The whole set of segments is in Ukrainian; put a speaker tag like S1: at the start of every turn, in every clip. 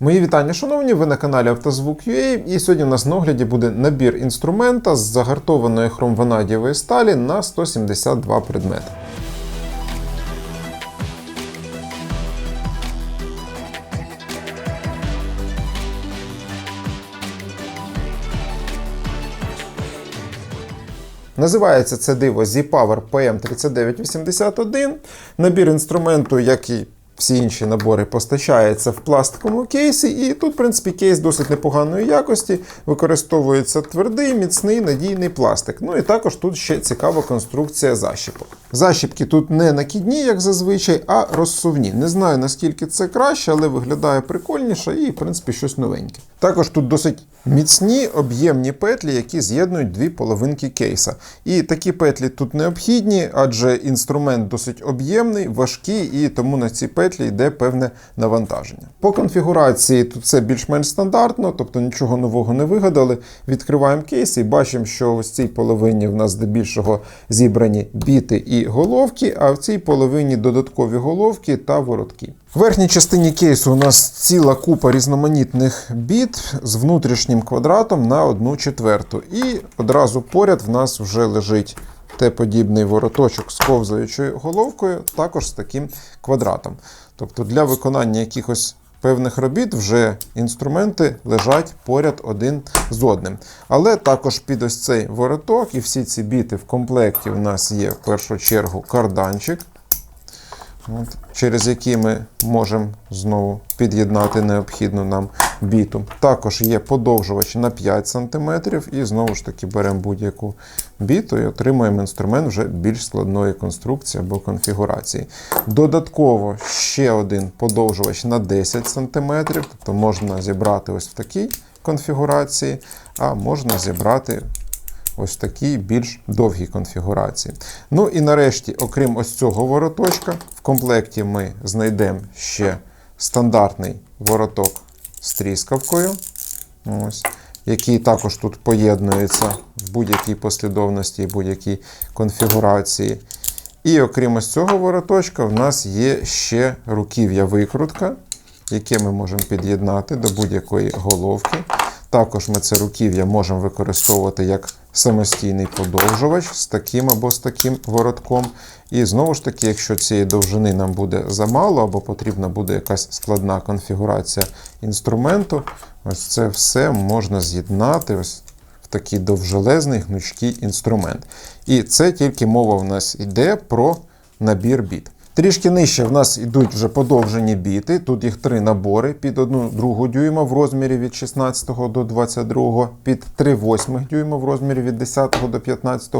S1: Мої вітання, шановні, ви на каналі Автозвук.ua і сьогодні у нас на огляді буде набір інструмента з загартованої хромванадієвої сталі на 172 предмети. Називається це диво Z-Power PM3981. Набір інструменту, як і всі інші набори, постачаються в пластиковому кейсі, і тут, в принципі, кейс досить непоганої якості. Використовується твердий, міцний, надійний пластик. Ну і також тут ще цікава конструкція защіпок. Защіпки тут не накідні, як зазвичай, а розсувні. Не знаю наскільки це краще, але виглядає прикольніше і, в принципі, щось новеньке. Також тут досить міцні об'ємні петлі, які з'єднують дві половинки кейса. І такі петлі тут необхідні, адже інструмент досить об'ємний, важкий, і тому на ці петлі йде певне навантаження. По конфігурації тут все більш-менш стандартно, тобто нічого нового не вигадали. Відкриваємо кейс і бачимо, що ось цій половині в нас здебільшого зібрані біти і головки, а в цій половині додаткові головки та воротки. В верхній частині кейсу у нас ціла купа різноманітних біт з внутрішнім квадратом на 1 четверту. І одразу поряд в нас вже лежить Т-подібний вороточок з ковзаючою головкою, також з таким квадратом. Тобто для виконання якихось певних робіт вже інструменти лежать поряд один з одним. Але також під ось цей вороток і всі ці біти в комплекті у нас є в першу чергу карданчик. От, через які ми можемо знову під'єднати необхідну нам біту. Також є подовжувач на 5 см, і знову ж таки беремо будь-яку біту і отримуємо інструмент вже більш складної конструкції або конфігурації. Додатково ще один подовжувач на 10 см, тобто можна зібрати ось в такій конфігурації, а можна зібрати ось такій більш довгій конфігурації. Ну і нарешті, окрім ось цього вороточка, в комплекті ми знайдемо ще стандартний вороток з тріскавкою, ось, який також тут поєднується в будь-якій послідовності і будь-якій конфігурації. І окрім ось цього вороточка, в нас є ще руків'я викрутка, яке ми можемо під'єднати до будь-якої головки. Також ми це руків'я можемо використовувати як самостійний подовжувач з таким або з таким воротком. І знову ж таки, якщо цієї довжини нам буде замало, або потрібна буде якась складна конфігурація інструменту, ось це все можна з'єднати ось в такий довжелезний гнучкий інструмент. І це тільки мова в нас йде про набір біт. Трішки нижче в нас йдуть вже подовжені біти. Тут їх три набори під 1 другу дюйма в розмірі від 16 до 22, під 3 восьмих дюйма в розмірі від 10 до 15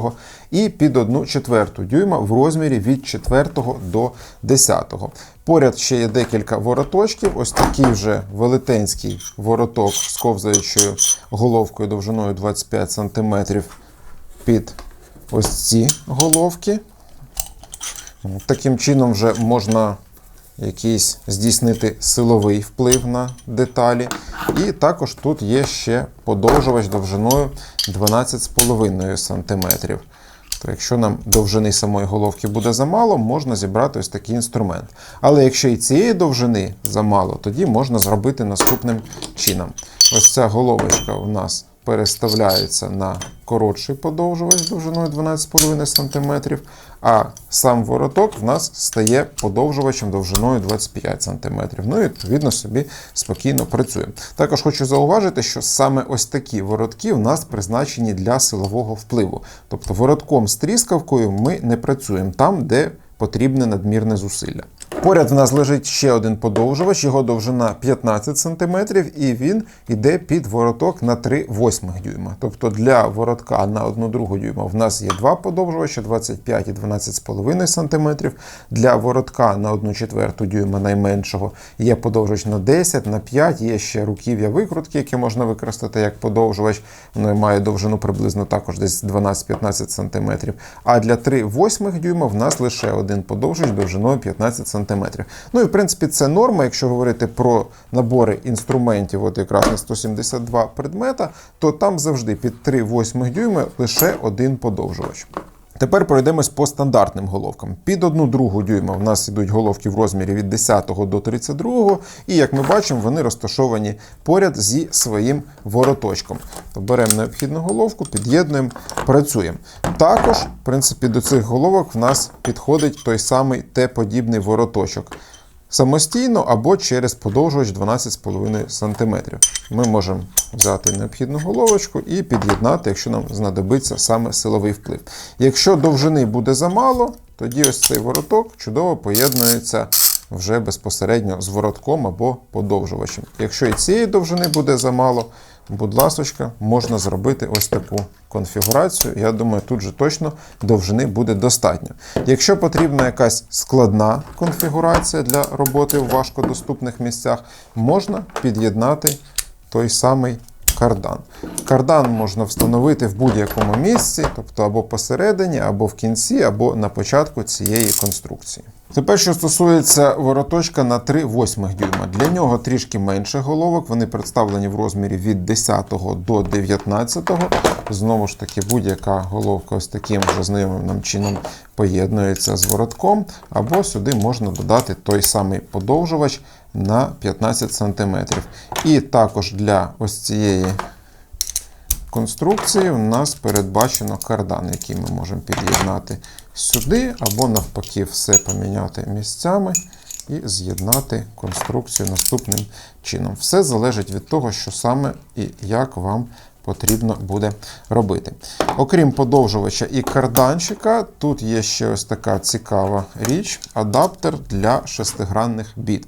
S1: і під 1 четверту дюйма в розмірі від 4 до 10. Поряд ще є декілька вороточків. Ось такий вже велетенський вороток з ковзаючою головкою довжиною 25 см під ось ці головки. Таким чином вже можна якийсь здійснити силовий вплив на деталі. І також тут є ще подовжувач довжиною 12,5 см. То якщо нам довжини самої головки буде замало, можна зібрати ось такий інструмент. Але якщо і цієї довжини замало, тоді можна зробити наступним чином. Ось ця головочка у нас переставляється на коротший подовжувач довжиною 12,5 см, а сам вороток в нас стає подовжувачем довжиною 25 см. Ну і відповідно собі спокійно працює. Також хочу зауважити, що саме ось такі воротки в нас призначені для силового впливу. Тобто воротком з тріскавкою ми не працюємо там, де потрібне надмірне зусилля. Поряд в нас лежить ще один подовжувач, його довжина 15 см, і він йде під вороток на 3 восьмих дюйма. Тобто для воротка на 1 другу дюйма в нас є два подовжувачі 25 і 12,5 см. Для воротка на 1 четверту дюйма найменшого є подовжувач на 10, на 5, є ще руків'я викрутки, які можна використати як подовжувач. Воно має довжину приблизно також десь 12-15 см. А для 3 восьмих дюйма в нас лише один подовжувач довжиною 15 см. Ну і в принципі це норма, якщо говорити про набори інструментів, от якраз на 172 предмета, то там завжди під 3 восьмих дюйма лише один подовжувач. Тепер пройдемось по стандартним головкам. Під одну другу дюйма в нас йдуть головки в розмірі від 10 до 32, і як ми бачимо, вони розташовані поряд зі своїм вороточком. То беремо необхідну головку, під'єднуємо, працюємо. Також, в принципі, до цих головок в нас підходить той самий Т-подібний вороточок. Самостійно або через подовжувач 12,5 см. Ми можемо взяти необхідну головочку і під'єднати, якщо нам знадобиться саме силовий вплив. Якщо довжини буде замало, тоді ось цей вороток чудово поєднується вже безпосередньо з воротком або подовжувачем. Якщо і цієї довжини буде замало, будь ласочка, можна зробити ось таку конфігурацію. Я думаю, тут же точно довжини буде достатньо. Якщо потрібна якась складна конфігурація для роботи в важкодоступних місцях, можна під'єднати той самий кардан. Кардан можна встановити в будь-якому місці, тобто або посередині, або в кінці, або на початку цієї конструкції. Тепер, що стосується вороточка на 3 восьмих дюйма. Для нього трішки менше головок, вони представлені в розмірі від 10 до 19. Знову ж таки, будь-яка головка ось таким вже знайомим нам чином поєднується з воротком, або сюди можна додати той самий подовжувач на 15 см. І також для ось цієї конструкції у нас передбачено кардан, який ми можемо під'єднати сюди, або навпаки, все поміняти місцями і з'єднати конструкцію наступним чином. Все залежить від того, що саме і як вам потрібно буде робити. Окрім подовжувача і карданчика, тут є ще ось така цікава річ адаптер для шестигранних біт.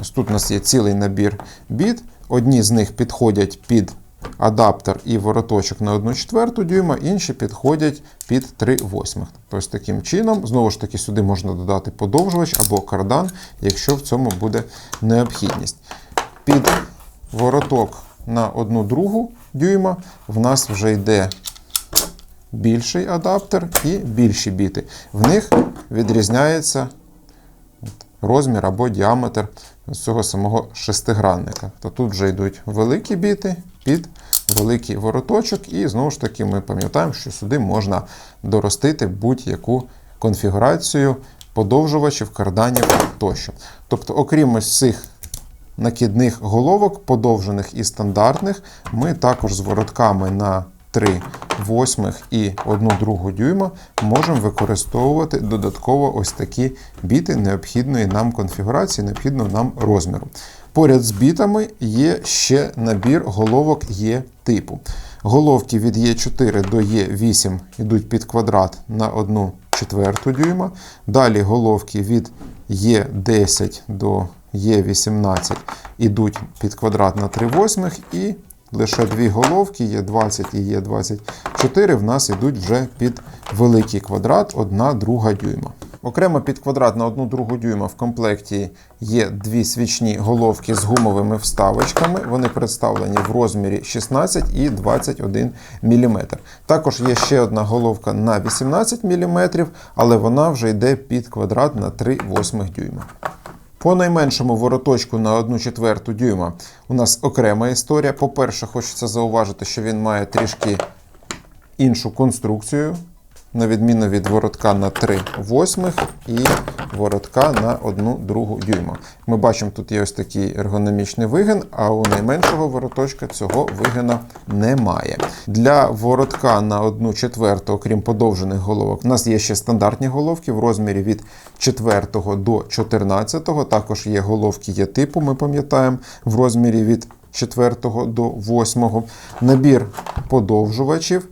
S1: Ось тут у нас є цілий набір біт. Одні з них підходять під адаптер і вороточок на 1 четверту дюйма, інші підходять під 3 восьмих. Тобто таким чином, знову ж таки, сюди можна додати подовжувач або кардан, якщо в цьому буде необхідність. Під вороток на 1 другу дюйма в нас вже йде більший адаптер і більші біти. В них відрізняється розмір або діаметр цього самого шестигранника. То тут вже йдуть великі біти під великий вороточок, і знову ж таки ми пам'ятаємо, що сюди можна доростити будь-яку конфігурацію подовжувачів, карданів тощо. Тобто, окрім ось цих накидних головок, подовжених і стандартних, ми також з воротками на 3 восьмих і 1 другу дюйма можемо використовувати додатково ось такі біти необхідної нам конфігурації, необхідного нам розміру. Поряд з бітами є ще набір головок Є типу. Головки від Е4 до Е8 йдуть під квадрат на 1 четверту дюйма. Далі головки від Е10 до Е18 йдуть під квадрат на 3 восьмих і лише дві головки, є 20 і є 24 в нас йдуть вже під великий квадрат, 1 друга дюйма. Окремо під квадрат на 1 другу дюйма в комплекті є дві свічні головки з гумовими вставочками. Вони представлені в розмірі 16 і 21 мм. Також є ще одна головка на 18 мм, але вона вже йде під квадрат на 3 восьмих дюйма. По найменшому вороточку на 1 четверту дюйма у нас окрема історія. По-перше, хочеться зауважити, що він має трішки іншу конструкцію, на відміну від воротка на 3 восьмих і воротка на 1 другу дюйма. Ми бачимо, тут є ось такий ергономічний вигин, а у найменшого вороточка цього вигина немає. Для воротка на 1 четверту, окрім подовжених головок, у нас є ще стандартні головки в розмірі від 4 до 14. Також є головки є типу, ми пам'ятаємо, в розмірі від 4 до 8. Набір подовжувачів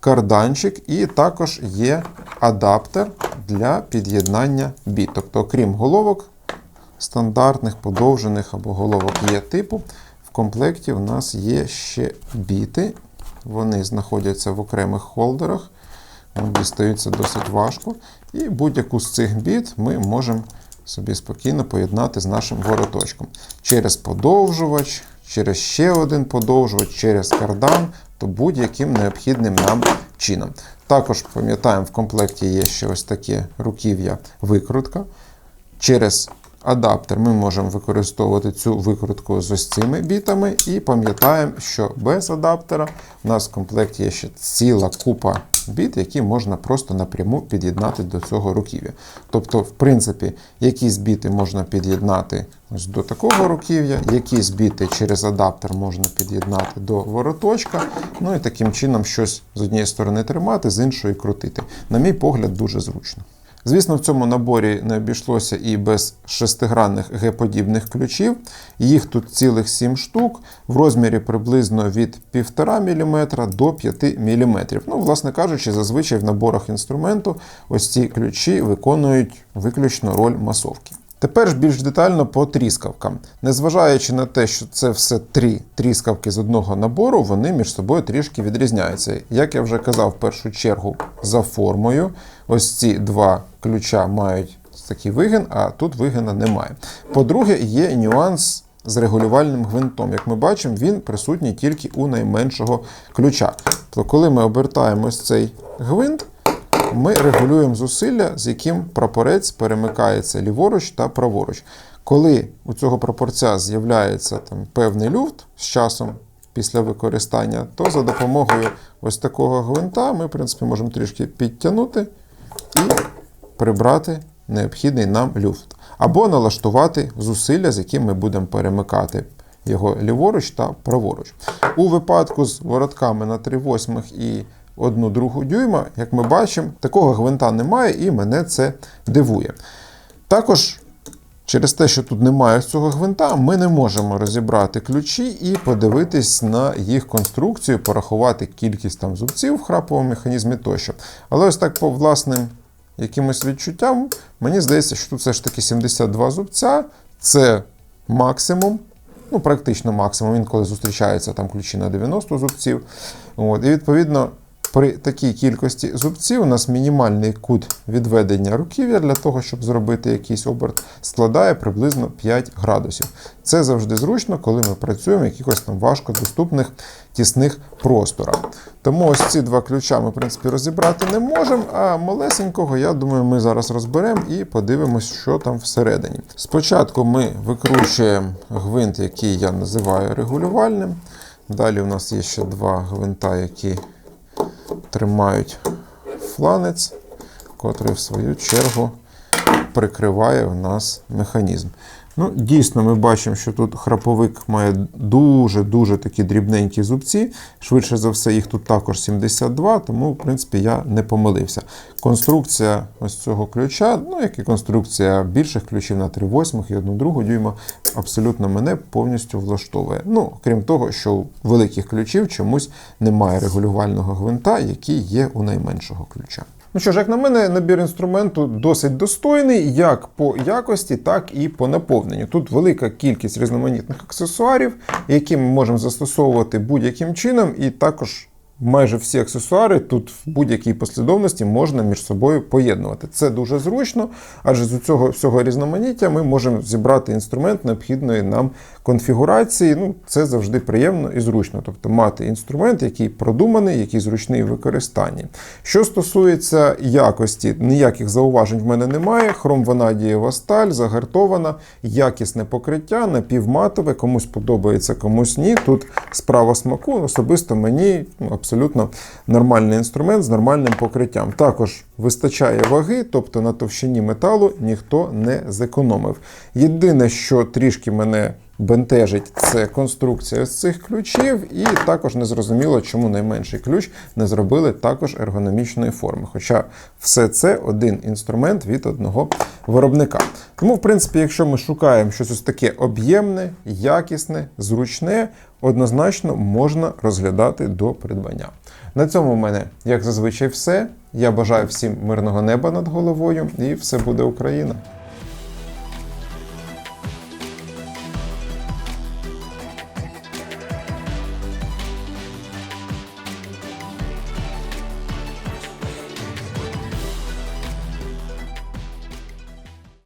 S1: карданчик, і також є адаптер для під'єднання біт. Тобто, окрім головок стандартних, подовжених або головок є типу, в комплекті у нас є ще біти. Вони знаходяться в окремих холдерах, вони дістаються досить важко. І будь-яку з цих біт ми можемо собі спокійно поєднати з нашим вороточком. Через подовжувач, через ще один подовжувач, через кардан, то будь-яким необхідним нам чином. Також пам'ятаємо, в комплекті є ще ось таке руків'я викрутка. Через адаптер ми можемо використовувати цю викрутку з ось цими бітами. І пам'ятаємо, що без адаптера у нас в комплекті є ще ціла купа біт, які можна просто напряму під'єднати до цього руків'я. Тобто, в принципі, якісь біти можна під'єднати ось до такого руків'я, якісь біти через адаптер можна під'єднати до вороточка, ну і таким чином щось з однієї сторони тримати, з іншої крутити. На мій погляд, дуже зручно. Звісно, в цьому наборі не обійшлося і без шестигранних Г-подібних ключів. Їх тут цілих 7 штук в розмірі приблизно від 1,5 мм до 5 мм. Ну, власне кажучи, зазвичай в наборах інструменту ось ці ключі виконують виключно роль масовки. Тепер ж більш детально по тріскавкам. Незважаючи на те, що це все три тріскавки з одного набору, вони між собою трішки відрізняються. Як я вже казав, в першу чергу за формою. Ось ці два ключа мають такий вигин, а тут вигина немає. По-друге, є нюанс з регулювальним гвинтом. Як ми бачимо, він присутній тільки у найменшого ключа. Тобто, коли ми обертаємо ось цей гвинт, ми регулюємо зусилля, з яким прапорець перемикається ліворуч та праворуч. Коли у цього прапорця з'являється там певний люфт з часом після використання, то за допомогою ось такого гвинта ми, в принципі, можемо трішки підтягнути і прибрати необхідний нам люфт. Або налаштувати зусилля, з яким ми будемо перемикати його ліворуч та праворуч. У випадку з воротками на 3 восьмих і 1 другу дюйма, як ми бачимо, такого гвинта немає і мене це дивує. Також через те, що тут немає цього гвинта, ми не можемо розібрати ключі і подивитись на їх конструкцію, порахувати кількість там зубців в храповому механізмі тощо. Але ось так по власним якимось відчуттям, мені здається, що тут все ж таки 72 зубця це максимум. Ну, практично максимум, інколи зустрічається там ключі на 90 зубців. От, І відповідно, при такій кількості зубців у нас мінімальний кут відведення руків'я для того, щоб зробити якийсь оберт, складає приблизно 5 градусів. Це завжди зручно, коли ми працюємо в якихось там важкодоступних тісних просторах. Тому ось ці два ключа ми, в принципі, розібрати не можемо, а малесенького, я думаю, ми зараз розберемо і подивимось, що там всередині. Спочатку ми викручуємо гвинт, який я називаю регулювальним. Далі у нас є ще два гвинта, які тримають фланець, котрий в свою чергу прикриває у нас механізм. Ну, Дійсно, ми бачимо, що тут храповик має дуже-дуже такі дрібненькі зубці. Швидше за все, їх тут також 72, тому, в принципі, я не помилився. Конструкція ось цього ключа, ну, як і конструкція більших ключів на 3 восьмих і 1 другу дюйма, абсолютно мене повністю влаштовує. Ну, крім того, що у великих ключів чомусь немає регулювального гвинта, який є у найменшого ключа. Ну що ж, як на мене, набір інструменту досить достойний, як по якості, так і по наповненню. Тут велика кількість різноманітних аксесуарів, які ми можемо застосовувати будь-яким чином, і також майже всі аксесуари тут в будь-якій послідовності можна між собою поєднувати. Це дуже зручно, адже з цього всього різноманіття ми можемо зібрати інструмент необхідної нам конфігурації. Ну, Це завжди приємно і зручно. Тобто мати інструмент, який продуманий, який зручний в використанні. Що стосується якості, ніяких зауважень в мене немає. Хром ванадієва сталь, загартована, якісне покриття, напівматове, комусь подобається, комусь ні. Тут справа смаку, особисто мені ну, абсолютно нормальний інструмент з нормальним покриттям. Також вистачає ваги, тобто на товщині металу ніхто не зекономив. Єдине, що трішки мене бентежить, це конструкція з цих ключів, і також незрозуміло, чому найменший ключ не зробили також ергономічної форми. Хоча все це один інструмент від одного виробника. Тому, в принципі, якщо ми шукаємо щось ось таке об'ємне, якісне, зручне, однозначно можна розглядати до придбання. На цьому в мене, як зазвичай, все. Я бажаю всім мирного неба над головою, і все буде Україна.